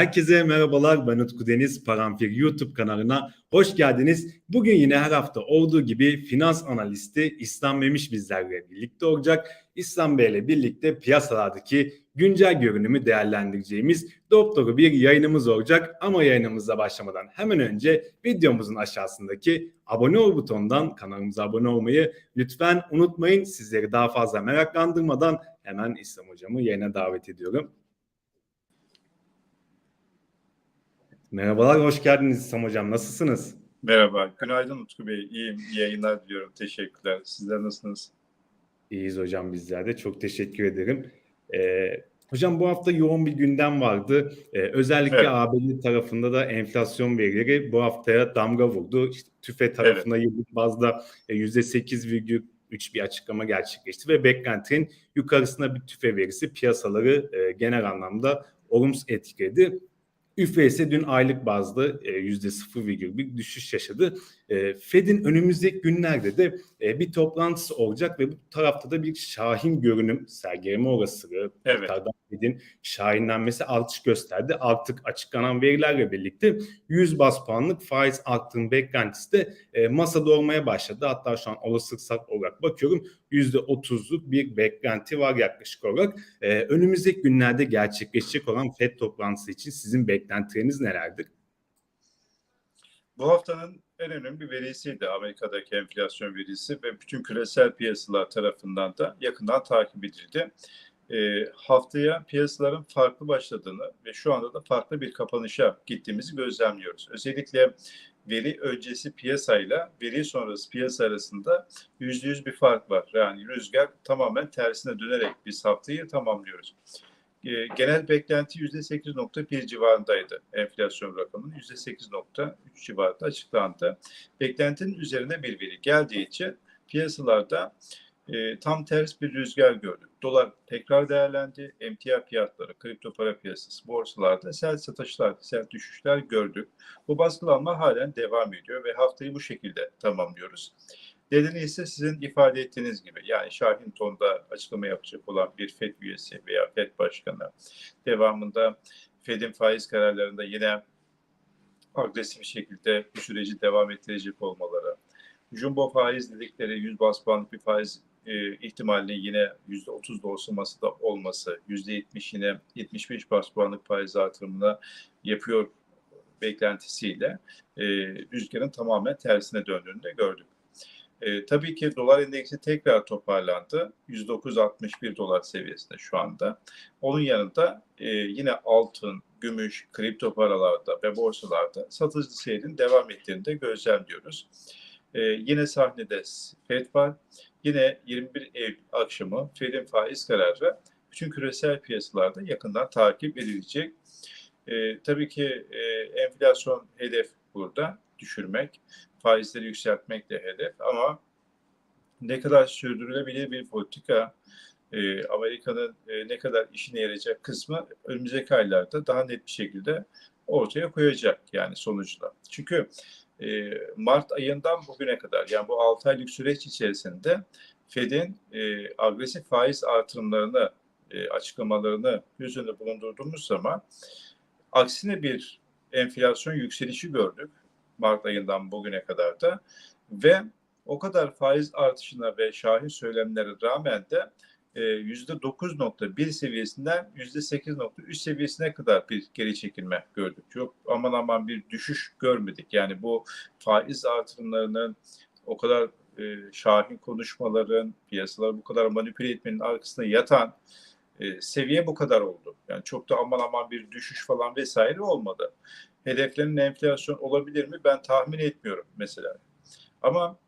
Herkese merhabalar. Ben Utku Deniz. Paramfir YouTube kanalına hoş geldiniz. Bugün yine her hafta olduğu gibi finans analisti İslam Memiş bizlerle birlikte olacak. İslam Bey ile birlikte piyasalardaki güncel görünümü değerlendireceğimiz doktoru bir yayınımız olacak. Ama yayınımıza başlamadan hemen önce videomuzun aşağısındaki abone ol butonundan kanalımıza abone olmayı lütfen unutmayın. Sizleri daha fazla meraklandırmadan hemen İslam hocamı yayına davet ediyorum. Merhabalar, hoş geldiniz İslam Hocam. Nasılsınız? Merhaba, günaydın Utku Bey. İyiyim, iyi yayınlar diliyorum. Teşekkürler. Sizler nasılsınız? İyiyiz hocam bizler de. Çok teşekkür ederim. Ee, hocam bu hafta yoğun bir gündem vardı. Ee, özellikle Evet. ABD tarafında da enflasyon verileri bu haftaya damga vurdu. İşte TÜFE tarafında yıllık bazda e, %8,3 bir açıklama gerçekleşti ve beklentinin yukarısına bir TÜFE verisi piyasaları e, genel anlamda olumsuz etkiledi. Üfe ise dün aylık bazda e, %0,1 bir düşüş yaşadı. E, Fed'in önümüzdeki günlerde de e, bir toplantısı olacak ve bu tarafta da bir şahin görünüm sergileme olasılığı Evet. Fed'in şahinlenmesi artış gösterdi. Artık açıklanan verilerle birlikte 100 bas puanlık faiz arttırım beklentisi de e, masada olmaya başladı. Hatta şu an olasılıksal olarak bakıyorum %30'luk bir beklenti var yaklaşık olarak. E, önümüzdeki günlerde gerçekleşecek olan FED toplantısı için sizin beklentileriniz nelerdir? Bu haftanın en önemli verisiydi Amerika'daki enflasyon verisi ve bütün küresel piyasalar tarafından da yakından takip edildi. E, haftaya piyasaların farklı başladığını ve şu anda da farklı bir kapanışa gittiğimizi gözlemliyoruz. Özellikle veri öncesi piyasayla veri sonrası piyasa arasında yüzde yüz bir fark var. Yani rüzgar tamamen tersine dönerek biz haftayı tamamlıyoruz. E, genel beklenti %8.1 civarındaydı enflasyon rakamının. %8.3 civarında açıklandı. Beklentinin üzerine bir veri geldiği için piyasalarda e, tam ters bir rüzgar gördük. Dolar tekrar değerlendi. Emtia fiyatları, kripto para piyasası, borsalarda sert satışlar, sert düşüşler gördük. Bu baskılanma halen devam ediyor ve haftayı bu şekilde tamamlıyoruz. Nedeni ise sizin ifade ettiğiniz gibi yani Şahin Ton'da açıklama yapacak olan bir FED üyesi veya FED başkanı devamında FED'in faiz kararlarında yine agresif şekilde bu süreci devam ettirecek olmaları, jumbo faiz dedikleri 100 bas puanlık bir faiz e, ihtimalinin yine %30 da olsa masada olması, %70 yine 75 bas puanlık faiz artırımına yapıyor beklentisiyle e, rüzgarın tamamen tersine döndüğünü de gördük. E, tabii ki dolar endeksi tekrar toparlandı. 109.61 dolar seviyesinde şu anda. Onun yanında e, yine altın, gümüş, kripto paralarda ve borsalarda satıcı seyrin devam ettiğini de gözlemliyoruz. E, yine sahnede FED var. Yine 21 Eylül akşamı Fed'in faiz kararı bütün küresel piyasalarda yakından takip edilecek. E, tabii ki e, enflasyon hedef burada düşürmek, faizleri yükseltmek de hedef ama ne kadar sürdürülebilir bir politika e, Amerika'nın e, ne kadar işine yarayacak kısmı önümüzdeki aylarda daha net bir şekilde ortaya koyacak yani sonuçla. Çünkü e, Mart ayından bugüne kadar yani bu 6 aylık süreç içerisinde Fed'in e, agresif faiz artırımlarını e, açıklamalarını göz bulundurduğumuz zaman aksine bir enflasyon yükselişi gördük Mart ayından bugüne kadar da ve o kadar faiz artışına ve şahin söylemlere rağmen de %9.1 seviyesinden %8.3 seviyesine kadar bir geri çekilme gördük. Yok aman aman bir düşüş görmedik. Yani bu faiz artırımlarının o kadar e, şahin konuşmaların, piyasaları bu kadar manipüle etmenin arkasında yatan e, seviye bu kadar oldu. Yani çok da aman aman bir düşüş falan vesaire olmadı. Hedeflerin enflasyon olabilir mi? Ben tahmin etmiyorum mesela. Ama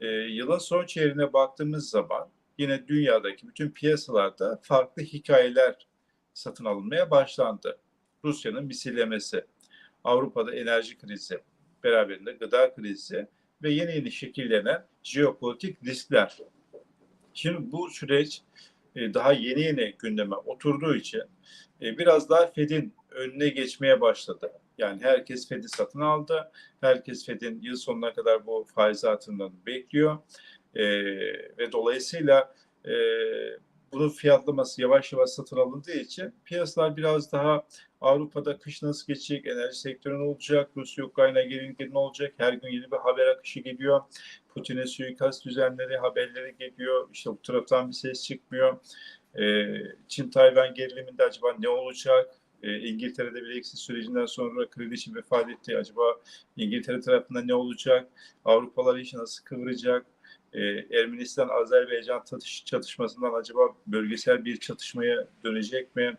e, yılın son çeyreğine baktığımız zaman yine dünyadaki bütün piyasalarda farklı hikayeler satın alınmaya başlandı. Rusya'nın misillemesi, Avrupa'da enerji krizi, beraberinde gıda krizi ve yeni yeni şekillenen jeopolitik riskler. Şimdi bu süreç e, daha yeni yeni gündeme oturduğu için e, biraz daha Fed'in önüne geçmeye başladı. Yani herkes Fed'i satın aldı. Herkes Fed'in yıl sonuna kadar bu faiz artırımlarını bekliyor. E, ve dolayısıyla e, bunun fiyatlaması yavaş yavaş satın alındığı için piyasalar biraz daha Avrupa'da kış nasıl geçecek, enerji sektörü ne olacak, Rusya-Ukrayna gerilimleri ne olacak, her gün yeni bir haber akışı geliyor. Putin'e suikast düzenleri, haberleri geliyor, işte bu taraftan bir ses çıkmıyor. Ee, Çin-Tayvan geriliminde acaba ne olacak? Ee, İngiltere'de Brexit sürecinden sonra kraliçe vefat etti. Acaba İngiltere tarafında ne olacak? Avrupalar işi nasıl kıvıracak? Ee, Ermenistan-Azerbaycan çatış, çatışmasından acaba bölgesel bir çatışmaya dönecek mi?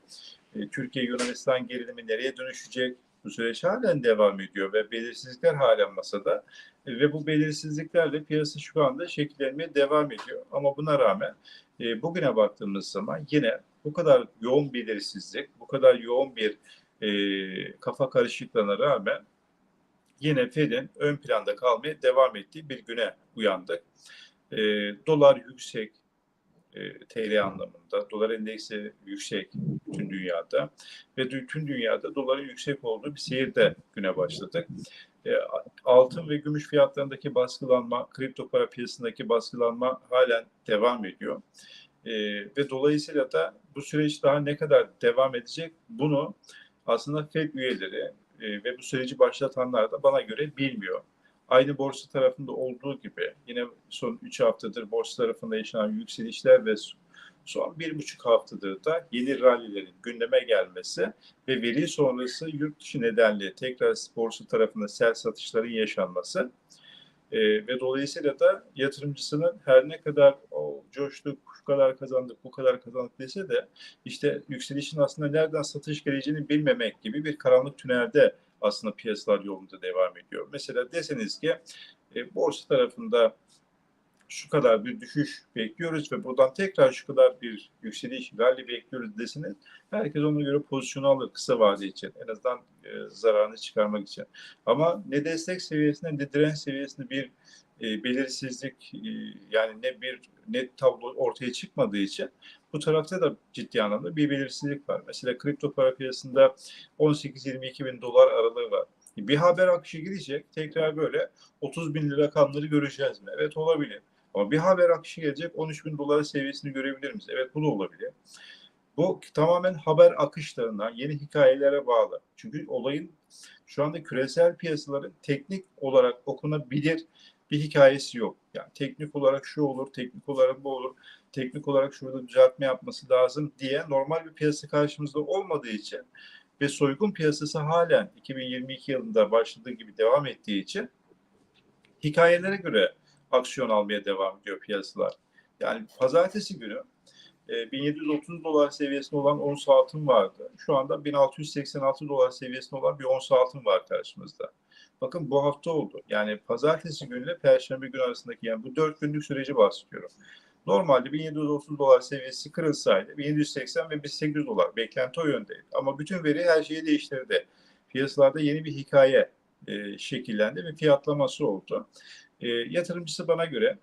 Ee, Türkiye-Yunanistan gerilimi nereye dönüşecek? Bu süreç halen devam ediyor ve belirsizlikler halen masada. Ve bu belirsizliklerle piyasa şu anda şekillenmeye devam ediyor. Ama buna rağmen e, bugüne baktığımız zaman yine bu kadar yoğun belirsizlik, bu kadar yoğun bir e, kafa karışıklığına rağmen yine Fed'in ön planda kalmaya devam ettiği bir güne uyandık. E, dolar yüksek, e, TL anlamında, dolar endeksi yüksek bütün dünyada ve bütün dünyada doların yüksek olduğu bir seyirde güne başladık. E, altın ve gümüş fiyatlarındaki baskılanma, kripto para piyasasındaki baskılanma halen devam ediyor. E, ve dolayısıyla da bu süreç daha ne kadar devam edecek bunu aslında FED üyeleri e, ve bu süreci başlatanlar da bana göre bilmiyor. Aynı borsa tarafında olduğu gibi yine son 3 haftadır borsa tarafında yaşanan yükselişler ve son bir buçuk haftadır da yeni rallilerin gündeme gelmesi ve veri sonrası yurt dışı nedenli tekrar borsa tarafında sel satışların yaşanması e, ve dolayısıyla da yatırımcısının her ne kadar o coştuk, şu kadar kazandık, bu kadar kazandık dese de işte yükselişin aslında nereden satış geleceğini bilmemek gibi bir karanlık tünelde aslında piyasalar yolunda devam ediyor. Mesela deseniz ki e, borsa tarafında şu kadar bir düşüş bekliyoruz ve buradan tekrar şu kadar bir yükseliş, rally bekliyoruz deseniz herkes ona göre pozisyonu alır kısa vade için. En azından e, zararını çıkarmak için. Ama ne destek seviyesinde ne direnç seviyesinde bir e, belirsizlik e, yani ne bir net tablo ortaya çıkmadığı için bu tarafta da ciddi anlamda bir belirsizlik var. Mesela kripto para piyasasında 18-22 bin dolar aralığı var. Bir haber akışı gidecek tekrar böyle 30 bin lira rakamları göreceğiz mi? Evet olabilir. Ama bir haber akışı gelecek 13 bin dolar seviyesini görebilir miyiz? Evet bu da olabilir. Bu tamamen haber akışlarından yeni hikayelere bağlı. Çünkü olayın şu anda küresel piyasaların teknik olarak okunabilir bir hikayesi yok. Yani teknik olarak şu olur, teknik olarak bu olur, teknik olarak şurada düzeltme yapması lazım diye normal bir piyasa karşımızda olmadığı için ve soygun piyasası halen 2022 yılında başladığı gibi devam ettiği için hikayelere göre aksiyon almaya devam ediyor piyasalar. Yani pazartesi günü 1730 e, dolar seviyesinde olan ons altın vardı. Şu anda 1686 dolar seviyesinde olan bir ons altın var karşımızda. Bakın bu hafta oldu. Yani pazartesi günüyle perşembe günü arasındaki yani bu dört günlük süreci bahsediyorum. Normalde 1730 dolar seviyesi kırılsaydı 1780 ve 1800 dolar beklenti o yöndeydi. Ama bütün veri her şeyi değiştirdi. Piyasalarda yeni bir hikaye e, şekillendi ve fiyatlaması oldu. E, yatırımcısı bana göre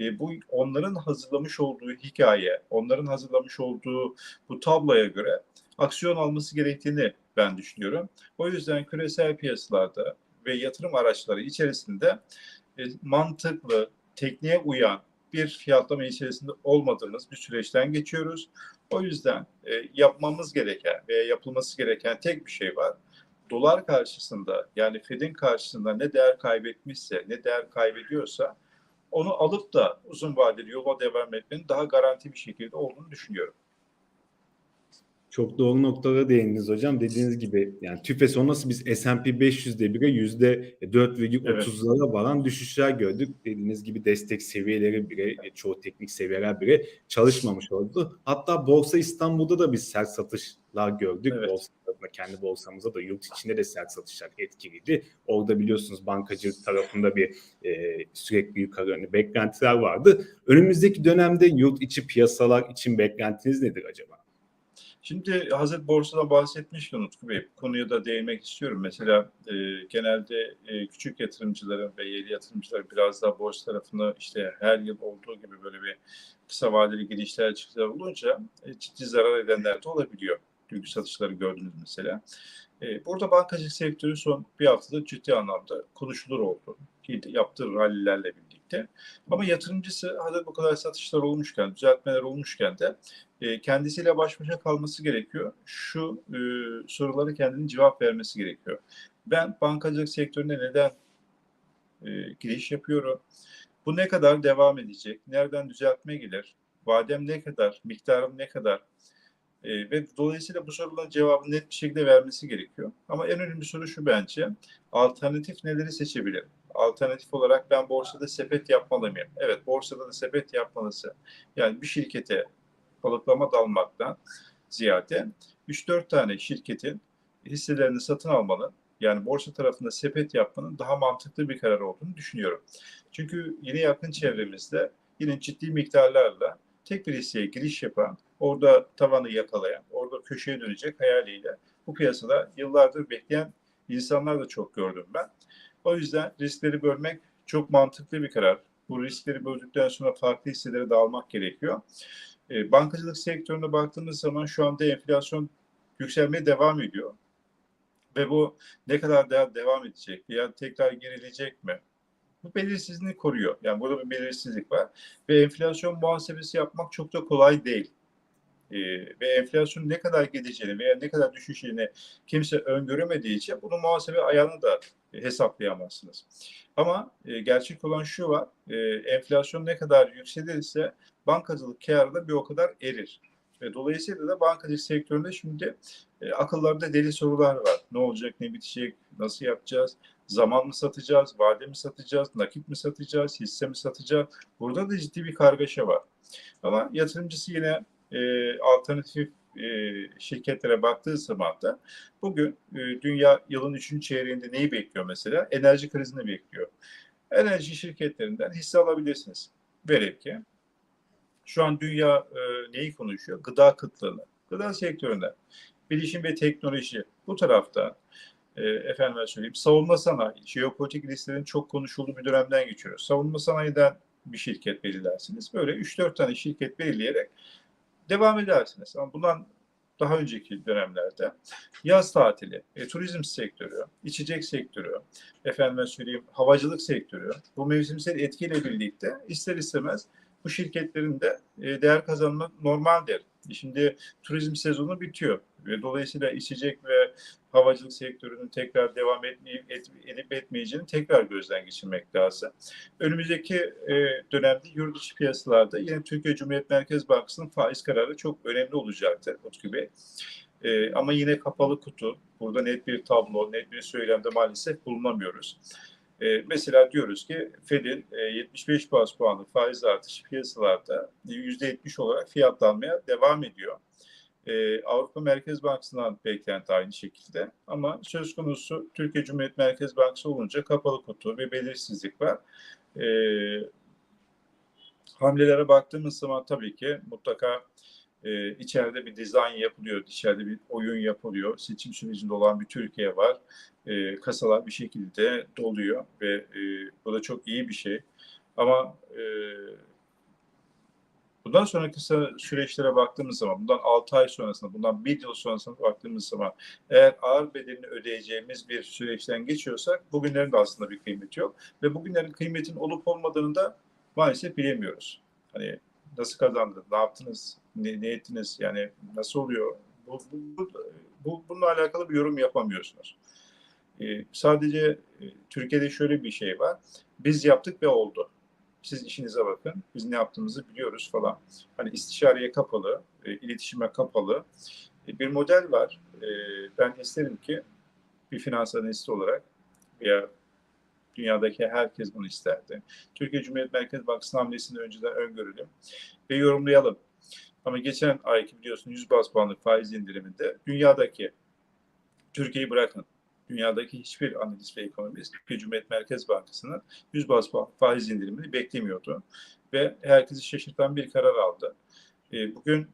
e, bu onların hazırlamış olduğu hikaye, onların hazırlamış olduğu bu tabloya göre aksiyon alması gerektiğini ben düşünüyorum. O yüzden küresel piyasalarda ve yatırım araçları içerisinde e, mantıklı, tekniğe uyan bir fiyatlama içerisinde olmadığımız bir süreçten geçiyoruz. O yüzden e, yapmamız gereken veya yapılması gereken tek bir şey var. Dolar karşısında yani Fed'in karşısında ne değer kaybetmişse, ne değer kaybediyorsa onu alıp da uzun vadeli yola devam etmenin daha garanti bir şekilde olduğunu düşünüyorum. Çok doğru noktalara değindiniz hocam. Dediğiniz gibi yani tüfe sonrası biz S&P 500'de bile %4,30'lara evet. varan düşüşler gördük. Dediğiniz gibi destek seviyeleri bile çoğu teknik seviyeler bile çalışmamış oldu. Hatta Borsa İstanbul'da da biz sert satışlar gördük. Evet. Borsa kendi borsamıza da yurt içinde de sert satışlar etkiliydi. Orada biliyorsunuz bankacılık tarafında bir e, sürekli yukarı yönlü beklentiler vardı. Önümüzdeki dönemde yurt içi piyasalar için beklentiniz nedir acaba? Şimdi hazır borsadan bahsetmişken Utku Bey, konuya da değinmek istiyorum. Mesela e, genelde e, küçük yatırımcıların ve yeni yatırımcılar biraz daha borsa tarafında işte her yıl olduğu gibi böyle bir kısa vadeli girişler çıkışlar olunca e, ciddi zarar edenler de olabiliyor. Dünkü satışları gördünüz mesela. E, burada bankacılık sektörü son bir haftada ciddi anlamda konuşulur oldu. Yaptığı rallilerle birlikte. Ama yatırımcısı hazır bu kadar satışlar olmuşken, düzeltmeler olmuşken de e, kendisiyle baş başa kalması gerekiyor. Şu e, soruları kendinin cevap vermesi gerekiyor. Ben bankacılık sektörüne neden e, giriş yapıyorum? Bu ne kadar devam edecek? Nereden düzeltme gelir? Vadem ne kadar? Miktarım ne kadar? E, ve dolayısıyla bu soruların cevabını net bir şekilde vermesi gerekiyor. Ama en önemli soru şu bence. Alternatif neleri seçebilirim? Alternatif olarak ben borsada sepet yapmalı mıyım? Evet borsada da sepet yapmalısın. Yani bir şirkete balıklama dalmaktan ziyade 3-4 tane şirketin hisselerini satın almanın yani borsa tarafında sepet yapmanın daha mantıklı bir karar olduğunu düşünüyorum. Çünkü yine yakın çevremizde yine ciddi miktarlarla tek bir hisseye giriş yapan, orada tavanı yakalayan, orada köşeye dönecek hayaliyle bu piyasada yıllardır bekleyen insanlar da çok gördüm ben. O yüzden riskleri bölmek çok mantıklı bir karar. Bu riskleri böldükten sonra farklı hisselere dağılmak gerekiyor. E, bankacılık sektörüne baktığımız zaman şu anda enflasyon yükselmeye devam ediyor. Ve bu ne kadar daha devam edecek veya tekrar gerileyecek mi? Bu belirsizliğini koruyor. Yani burada bir belirsizlik var. Ve enflasyon muhasebesi yapmak çok da kolay değil. Ee, ve enflasyon ne kadar gideceğini veya ne kadar düşeceğini kimse öngöremediği için bunu muhasebe ayağını da hesaplayamazsınız. Ama e, gerçek olan şu var, e, enflasyon ne kadar yükselirse bankacılık karı da bir o kadar erir. Ve dolayısıyla da bankacılık sektöründe şimdi e, akıllarda deli sorular var. Ne olacak, ne bitecek, nasıl yapacağız, zaman mı satacağız, vade mi satacağız, nakit mi satacağız, hisse mi satacağız? Burada da ciddi bir kargaşa var. Ama yatırımcısı yine e, alternatif e, şirketlere baktığı zaman da bugün e, dünya yılın üçüncü çeyreğinde neyi bekliyor mesela? Enerji krizini bekliyor. Enerji şirketlerinden hisse alabilirsiniz. Velev ki şu an dünya e, neyi konuşuyor? Gıda kıtlığını. Gıda sektöründe. Bilişim ve teknoloji bu tarafta e, efendime söyleyeyim savunma sanayi, jeopolitik risklerin çok konuşulduğu bir dönemden geçiyoruz. Savunma sanayiden bir şirket belirlersiniz. Böyle 3-4 tane şirket belirleyerek devam edersiniz. Ama bundan daha önceki dönemlerde yaz tatili, e, turizm sektörü, içecek sektörü, efendime söyleyeyim havacılık sektörü bu mevsimsel etkiyle birlikte ister istemez bu şirketlerin de e, değer kazanmak normaldir. Şimdi turizm sezonu bitiyor ve dolayısıyla içecek ve havacılık sektörünün tekrar devam etmeyip et, edip etmeyeceğini tekrar gözden geçirmek lazım. Önümüzdeki e, dönemde yurt dışı piyasalarda yine Türkiye Cumhuriyet Merkez Bankası'nın faiz kararı çok önemli olacaktır Utku Bey. E, ama yine kapalı kutu. Burada net bir tablo, net bir söylemde maalesef bulunamıyoruz. E, mesela diyoruz ki Fed'in e, 75 bas puanlı faiz artışı piyasalarda %70 olarak fiyatlanmaya devam ediyor. E, Avrupa Merkez Bankası'ndan beklenti aynı şekilde. Ama söz konusu Türkiye Cumhuriyet Merkez Bankası olunca kapalı kutu ve belirsizlik var. E, hamlelere baktığımız zaman tabii ki mutlaka e, içeride bir dizayn yapılıyor, içeride bir oyun yapılıyor. Seçim sürecinde olan bir Türkiye var. E, kasalar bir şekilde doluyor ve e, bu da çok iyi bir şey. Ama e, bundan sonraki süreçlere baktığımız zaman, bundan 6 ay sonrasında, bundan 1 yıl sonrasına baktığımız zaman eğer ağır bedelini ödeyeceğimiz bir süreçten geçiyorsak bugünlerin de aslında bir kıymeti yok. Ve bugünlerin kıymetin olup olmadığını da maalesef bilemiyoruz. Hani nasıl kazandınız, ne yaptınız, ne, ne ettiniz, yani nasıl oluyor? Bu, bu, bu, bununla alakalı bir yorum yapamıyorsunuz. Ee, sadece e, Türkiye'de şöyle bir şey var. Biz yaptık ve oldu. Siz işinize bakın. Biz ne yaptığımızı biliyoruz falan. Hani istişareye kapalı, e, iletişime kapalı e, bir model var. E, ben isterim ki bir finans analisti olarak veya dünyadaki herkes bunu isterdi. Türkiye Cumhuriyet Merkez Bankası'nın hamlesini önceden öngörelim ve yorumlayalım. Ama geçen ayki biliyorsun 100 bas puanlık faiz indiriminde dünyadaki Türkiye'yi bırakın. Dünyadaki hiçbir analist ve ekonomist Türkiye Cumhuriyet Merkez Bankası'nın 100 bas puan faiz indirimini beklemiyordu. Ve herkesi şaşırtan bir karar aldı. E, bugün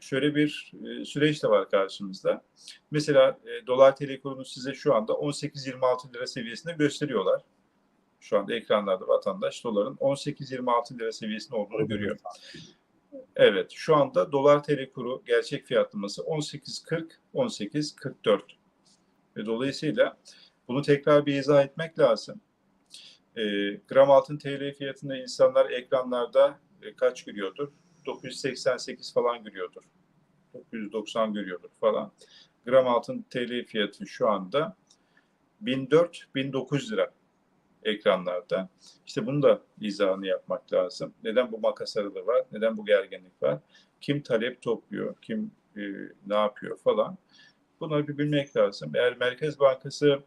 şöyle bir e, süreç de var karşımızda. Mesela e, dolar TL kurunu size şu anda 18-26 lira seviyesinde gösteriyorlar. Şu anda ekranlarda vatandaş doların 18-26 lira seviyesinde olduğunu görüyor. Evet, şu anda dolar TL kuru gerçek fiyatlaması 18.40, 18.44. Ve dolayısıyla bunu tekrar bir izah etmek lazım. E, gram altın TL fiyatında insanlar ekranlarda e, kaç görüyordur? 988 falan görüyordur. 990 görüyordur falan. Gram altın TL fiyatı şu anda 1004-1900 lira ekranlarda. İşte bunu da izahını yapmak lazım. Neden bu makas aralığı var? Neden bu gerginlik var? Kim talep topluyor? Kim e, ne yapıyor falan. Bunları bir bilmek lazım. Eğer Merkez Bankası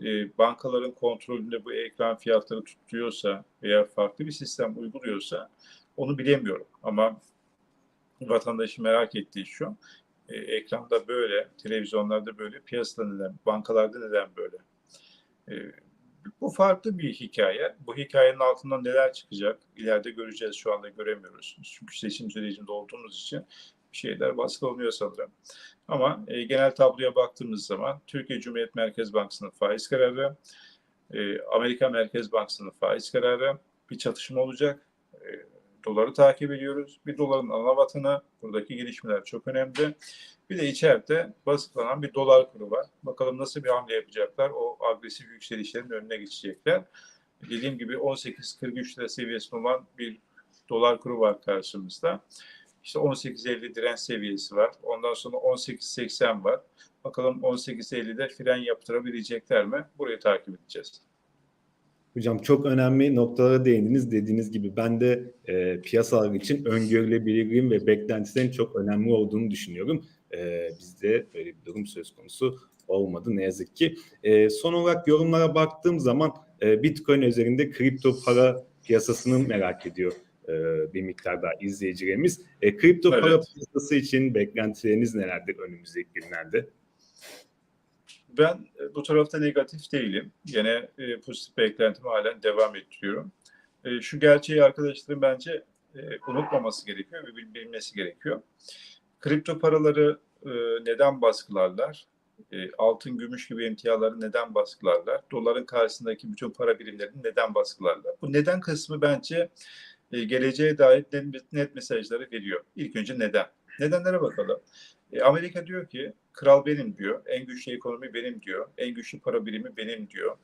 e, bankaların kontrolünde bu ekran fiyatları tutuyorsa veya farklı bir sistem uyguluyorsa onu bilemiyorum. Ama vatandaşın merak ettiği şu, e, ekranda böyle, televizyonlarda böyle, piyasada neden, bankalarda neden böyle? E, bu farklı bir hikaye. Bu hikayenin altından neler çıkacak? İleride göreceğiz. Şu anda göremiyoruz. Çünkü seçim sürecinde olduğumuz için bir şeyler baskılanıyor sanırım. Ama e, genel tabloya baktığımız zaman Türkiye Cumhuriyet Merkez Bankası'nın faiz kararı, e, Amerika Merkez Bankası'nın faiz kararı bir çatışma olacak. E, doları takip ediyoruz. Bir doların ana vatanı, buradaki gelişmeler çok önemli. Bir de içeride baskılanan bir dolar kuru var. Bakalım nasıl bir hamle yapacaklar. O agresif yükselişlerin önüne geçecekler. Dediğim gibi 18.43 lira seviyesinde olan bir dolar kuru var karşımızda. İşte 18.50 direnç seviyesi var. Ondan sonra 18.80 var. Bakalım 18.50'de fren yaptırabilecekler mi? Burayı takip edeceğiz. Hocam çok önemli noktalara değindiniz. Dediğiniz gibi ben de e, piyasalar için öngörülebilirliğin ve beklentilerin çok önemli olduğunu düşünüyorum. E, bizde böyle bir durum söz konusu olmadı ne yazık ki. E, son olarak yorumlara baktığım zaman e, Bitcoin üzerinde kripto para piyasasını merak ediyor e, bir miktar daha izleyicilerimiz. E, kripto Evet. para piyasası için beklentileriniz nelerdir önümüzdeki günlerde? Ben e, bu tarafta negatif değilim. Yine e, pozitif beklentimi halen devam ettiriyorum. E, şu gerçeği arkadaşların bence e, unutmaması gerekiyor ve bil- bilmesi gerekiyor. Kripto paraları e, neden baskılarlar? E, altın, gümüş gibi emtiaları neden baskılarlar? Doların karşısındaki bütün para birimlerini neden baskılarlar? Bu neden kısmı bence e, geleceğe dair net mesajları veriyor. İlk önce neden? Nedenlere bakalım. E, Amerika diyor ki kral benim diyor, en güçlü ekonomi benim diyor, en güçlü para birimi benim diyor.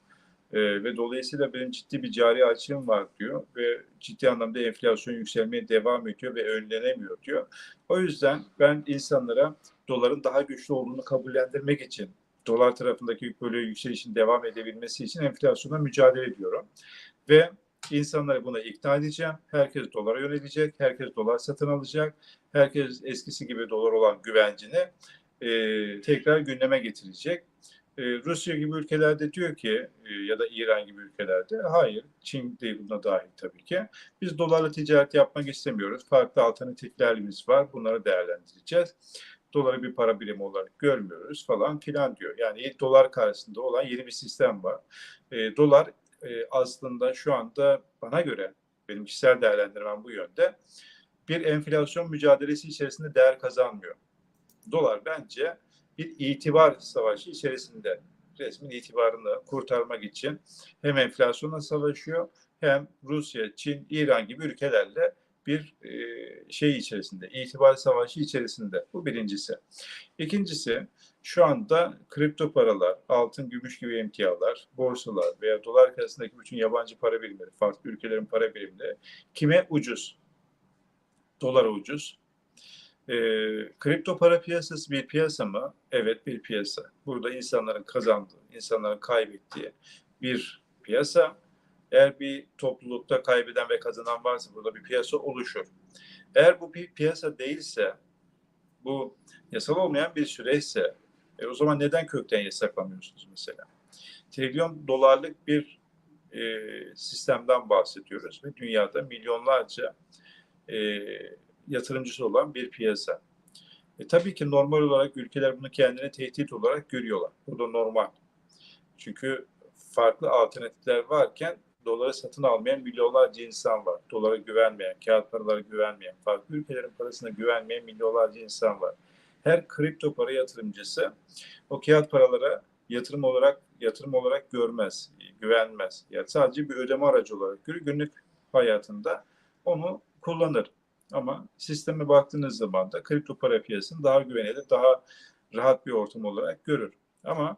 E, ve dolayısıyla benim ciddi bir cari açığım var diyor ve ciddi anlamda enflasyon yükselmeye devam ediyor ve önlenemiyor diyor. O yüzden ben insanlara doların daha güçlü olduğunu kabullendirmek için dolar tarafındaki böyle yükselişin devam edebilmesi için enflasyona mücadele ediyorum. Ve insanları buna ikna edeceğim. Herkes dolara yönelecek, herkes dolar satın alacak, herkes eskisi gibi dolar olan güvencini e, tekrar gündeme getirecek. E, Rusya gibi ülkelerde diyor ki e, ya da İran gibi ülkelerde hayır, Çin de buna dahil tabii ki. Biz dolarla ticaret yapmak istemiyoruz. Farklı alternatiflerimiz var. Bunları değerlendireceğiz. Doları bir para birimi olarak görmüyoruz falan filan diyor. Yani dolar karşısında olan yeni bir sistem var. E, dolar e, aslında şu anda bana göre benim kişisel değerlendirmem bu yönde bir enflasyon mücadelesi içerisinde değer kazanmıyor. Dolar bence bir itibar savaşı içerisinde resmin itibarını kurtarmak için hem enflasyonla savaşıyor hem Rusya, Çin, İran gibi ülkelerle bir e, şey içerisinde, itibar savaşı içerisinde. Bu birincisi. İkincisi, şu anda kripto paralar, altın, gümüş gibi emtialar, borsalar veya dolar karşısındaki bütün yabancı para birimleri, farklı ülkelerin para birimleri kime ucuz? Dolara ucuz. E, kripto para piyasası bir piyasa mı? Evet bir piyasa. Burada insanların kazandığı, insanların kaybettiği bir piyasa. Eğer bir toplulukta kaybeden ve kazanan varsa burada bir piyasa oluşur. Eğer bu bir piyasa değilse, bu yasal olmayan bir süreçse, e, o zaman neden kökten yasaklamıyorsunuz mesela? Trilyon dolarlık bir e, sistemden bahsediyoruz ve dünyada milyonlarca e, yatırımcısı olan bir piyasa. E, tabii ki normal olarak ülkeler bunu kendine tehdit olarak görüyorlar. Bu da normal. Çünkü farklı alternatifler varken doları satın almayan milyonlarca insan var. Dolara güvenmeyen, kağıt paralara güvenmeyen, farklı ülkelerin parasına güvenmeyen milyonlarca insan var. Her kripto para yatırımcısı o kağıt paralara yatırım olarak yatırım olarak görmez, güvenmez. Yani sadece bir ödeme aracı olarak görür. Günlük hayatında onu kullanır. Ama sisteme baktığınız zaman da kripto para piyasasını daha güvenilir, daha rahat bir ortam olarak görür. Ama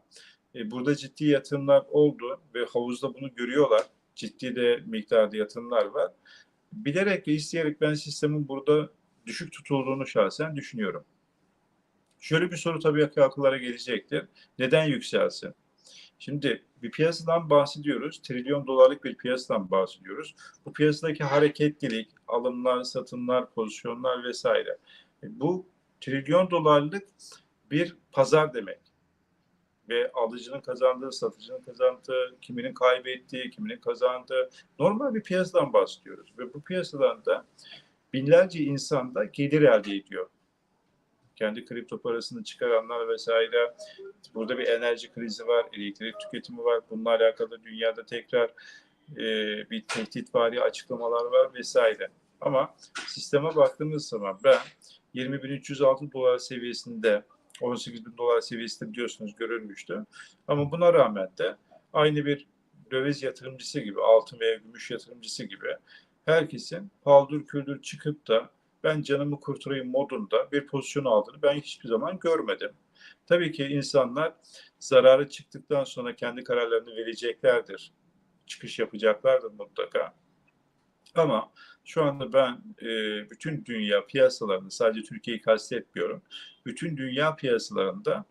e, burada ciddi yatırımlar oldu ve havuzda bunu görüyorlar. ciddi de miktarda yatırımlar var. Bilerek ve isteyerek ben sistemin burada düşük tutulduğunu şahsen düşünüyorum. Şöyle bir soru tabii akıllara gelecektir. Neden yükselsin? Şimdi bir piyasadan bahsediyoruz. Trilyon dolarlık bir piyasadan bahsediyoruz. Bu piyasadaki hareketlilik, alımlar, satımlar, pozisyonlar vesaire. E, Bu trilyon dolarlık bir pazar demek. Ve alıcının kazandığı, satıcının kazandığı, kiminin kaybettiği, kiminin kazandığı normal bir piyasadan bahsediyoruz. Ve bu piyasadan da binlerce insan da gelir elde ediyor. Kendi kripto parasını çıkaranlar vesaire. Burada bir enerji krizi var, elektrik tüketimi var. Bununla alakalı dünyada tekrar e, bir tehditvari açıklamalar var vesaire. Ama sisteme baktığımız zaman ben 20.306 dolar seviyesinde 18.000 dolar seviyesinde biliyorsunuz görülmüştü. Ama buna rağmen de aynı bir döviz yatırımcısı gibi, altın veya gümüş yatırımcısı gibi herkesin paldır küldür çıkıp da ben canımı kurtarayım modunda bir pozisyon aldığını ben hiçbir zaman görmedim. Tabii ki insanlar zararı çıktıktan sonra kendi kararlarını vereceklerdir. Çıkış yapacaklardır mutlaka. Ama şu anda ben e, bütün dünya piyasalarını sadece Türkiye'yi kastetmiyorum. Bütün dünya piyasalarında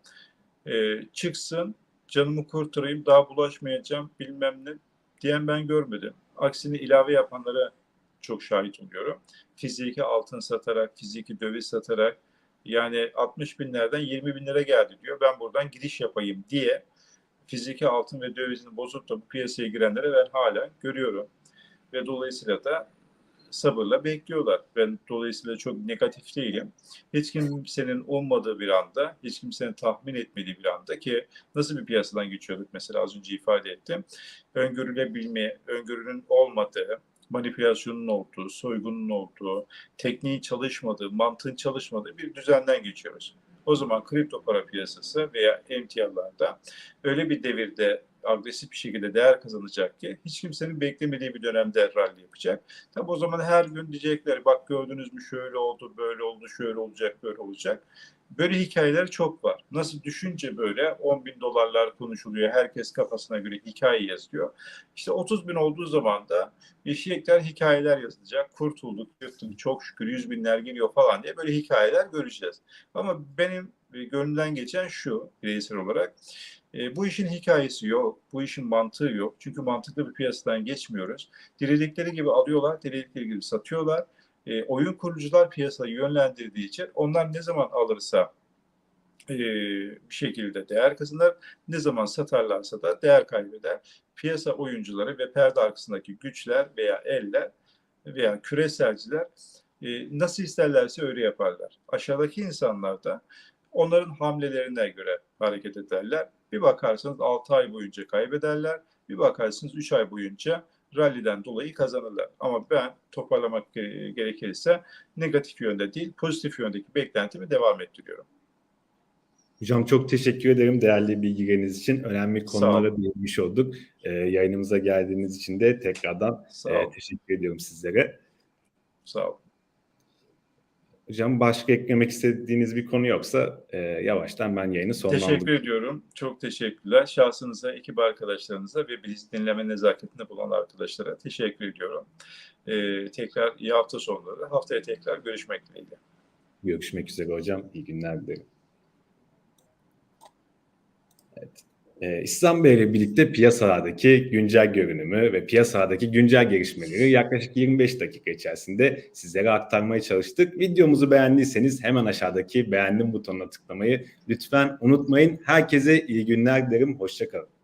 e, çıksın canımı kurtarayım daha bulaşmayacağım bilmem ne diyen ben görmedim. Aksine ilave yapanlara çok şahit oluyorum. Fiziki altın satarak, fiziki döviz satarak yani 60 binlerden 20 binlere geldi diyor. Ben buradan giriş yapayım diye fiziki altın ve dövizini bozup da bu piyasaya girenleri ben hala görüyorum. Ve dolayısıyla da sabırla bekliyorlar. Ben dolayısıyla çok negatif değilim. Hiç kimsenin ummadığı bir anda, hiç kimsenin tahmin etmediği bir anda ki nasıl bir piyasadan geçiyorduk mesela az önce ifade ettim. Öngörülebilme, öngörünün olmadığı, manipülasyonun olduğu, soygunun olduğu, tekniğin çalışmadığı, mantığın çalışmadığı bir düzenden geçiyoruz. O zaman kripto para piyasası veya emtialarda öyle bir devirde agresif bir şekilde değer kazanacak ki hiç kimsenin beklemediği bir dönemde rally yapacak. Tabi o zaman her gün diyecekler bak gördünüz mü şöyle oldu, böyle oldu, şöyle olacak, böyle olacak. Böyle hikayeler çok var. Nasıl düşünce böyle 10 bin dolarlar konuşuluyor. Herkes kafasına göre hikaye yazıyor. İşte 30 bin olduğu zaman da yeşillikler hikayeler yazılacak. Kurtulduk, yırttık, çok şükür 100 binler geliyor falan diye böyle hikayeler göreceğiz. Ama benim e, gönlümden geçen şu bireysel olarak. E, bu işin hikayesi yok. Bu işin mantığı yok. Çünkü mantıklı bir piyasadan geçmiyoruz. Diledikleri gibi alıyorlar, diledikleri gibi satıyorlar. E, oyun kurucular piyasayı yönlendirdiği için onlar ne zaman alırsa e, bir şekilde değer kazanır. Ne zaman satarlarsa da değer kaybeder. Piyasa oyuncuları ve perde arkasındaki güçler veya eller veya küreselciler e, nasıl isterlerse öyle yaparlar. Aşağıdaki insanlar da onların hamlelerine göre hareket ederler. Bir bakarsanız 6 ay boyunca kaybederler. Bir bakarsınız 3 ay boyunca ralliden dolayı kazanırlar. Ama ben toparlamak gerekirse negatif yönde değil, pozitif yöndeki beklentimi devam ettiriyorum. Hocam çok teşekkür ederim değerli bilgileriniz için. Önemli konulara değinmiş olduk. Ee, yayınımıza geldiğiniz için de tekrardan e, teşekkür ediyorum sizlere. Sağ olun. Hocam başka eklemek istediğiniz bir konu yoksa e, yavaştan ben yayını sonlandırıyorum. Teşekkür ediyorum. Çok teşekkürler. Şahsınıza, ekip arkadaşlarınıza ve bizi dinleme nezaketinde bulunan arkadaşlara teşekkür ediyorum. Ee, tekrar iyi hafta sonları. Haftaya tekrar görüşmek dileğiyle. Görüşmek üzere hocam. İyi günler dilerim. Evet. Ee, İslam Bey ile birlikte piyasalardaki güncel görünümü ve piyasalardaki güncel gelişmeleri yaklaşık 25 dakika içerisinde sizlere aktarmaya çalıştık. Videomuzu beğendiyseniz hemen aşağıdaki beğendim butonuna tıklamayı lütfen unutmayın. Herkese iyi günler dilerim. Hoşçakalın.